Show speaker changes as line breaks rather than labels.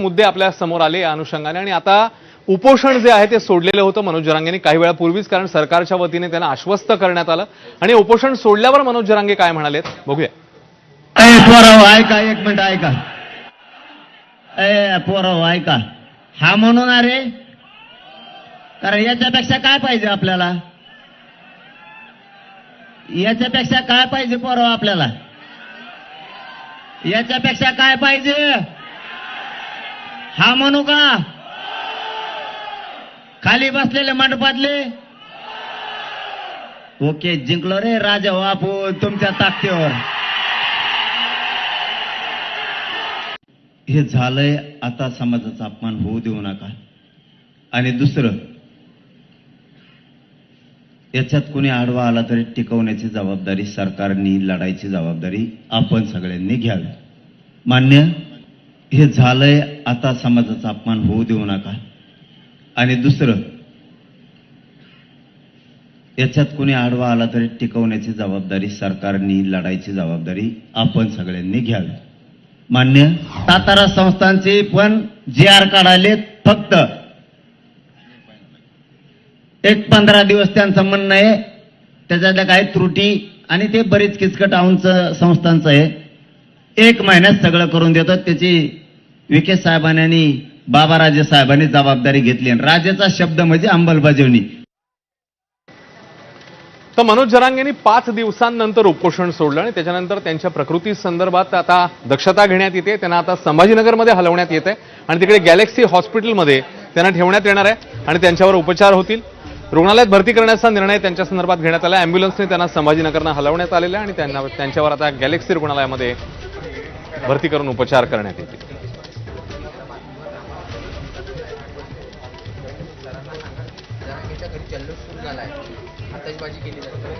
मुद्दे आपल्यासमोर आले या अनुषंगाने. आणि आता उपोषण जे आहे ते सोडलेलं होतं मनोज जरांगेंनी काही वेळापूर्वीच कारण सरकारच्या वतीने त्यांना आश्वस्त करण्यात आलं. आणि उपोषण सोडल्यावर मनोज जरांगे काय म्हणाले बघूया.
ए ऐका एक मिनिट ऐका. पोराव ऐका. हा म्हणून अरे? कारण याच्यापेक्षा काय पाहिजे आपल्याला? याच्यापेक्षा काय पाहिजे पोराव आपल्याला? याच्यापेक्षा काय पाहिजे? हा म्हणू का? खाली बसलेले मंडपातले? ओके जिंकलो रे राजा बापू तुमच्या ताकदीवर. हे झालंय आता समाजाचा अपमान होऊ देऊ नका. आणि दुसरं याच्यात कोणी आडवा आला तरी टिकवण्याची जबाबदारी सरकारनी लढायची जबाबदारी आपण सगळ्यांनी घ्यावी. मान्य? हे झालंय आता समाजाचा अपमान होऊ देऊ नका. आणि दुसरं याच्यात कोणी आडवा आला तरी टिकवण्याची जबाबदारी सरकारनी लढायची जबाबदारी आपण सगळ्यांनी घ्यावी. मान्य सातारा संस्थांचे पण जी आर काढाले फक्त. एक पंधरा दिवस त्यांचं म्हणणं आहे त्याच्यातल्या काही त्रुटी आणि ते बरीच किचकट आऊंच संस्थांचं आहे. एक महिन्यात सगळं करून देतात त्याची विखे साहेबांनी बाबा राजे साहेबांनी जबाबदारी घेतली आणि राजाचा शब्द म्हणजे अंमलबजावणी.
तर मनोज जरांगेंनी पाच दिवसांनंतर उपोषण सोडलं आणि त्याच्यानंतर त्यांच्या प्रकृती संदर्भात आता दक्षता घेण्यात येते त्यांना आता संभाजीनगरमध्ये हलवण्यात येत आहे आणि तिकडे गॅलेक्सी हॉस्पिटलमध्ये त्यांना ठेवण्यात येणार आहे आणि त्यांच्यावर उपचार होतील. रुग्णालयात भरती करण्याचा निर्णय त्यांच्या संदर्भात घेण्यात आला अँब्युलन्सने त्यांना संभाजीनगरनं हलवण्यात आलेलं आणि त्यांना त्यांच्यावर आता गॅलेक्सी रुग्णालयामध्ये भरती करून उपचार करण्यात येतील.
घरी जल्लोष सुरू झाला आहे. आतषबाजी केली जाते.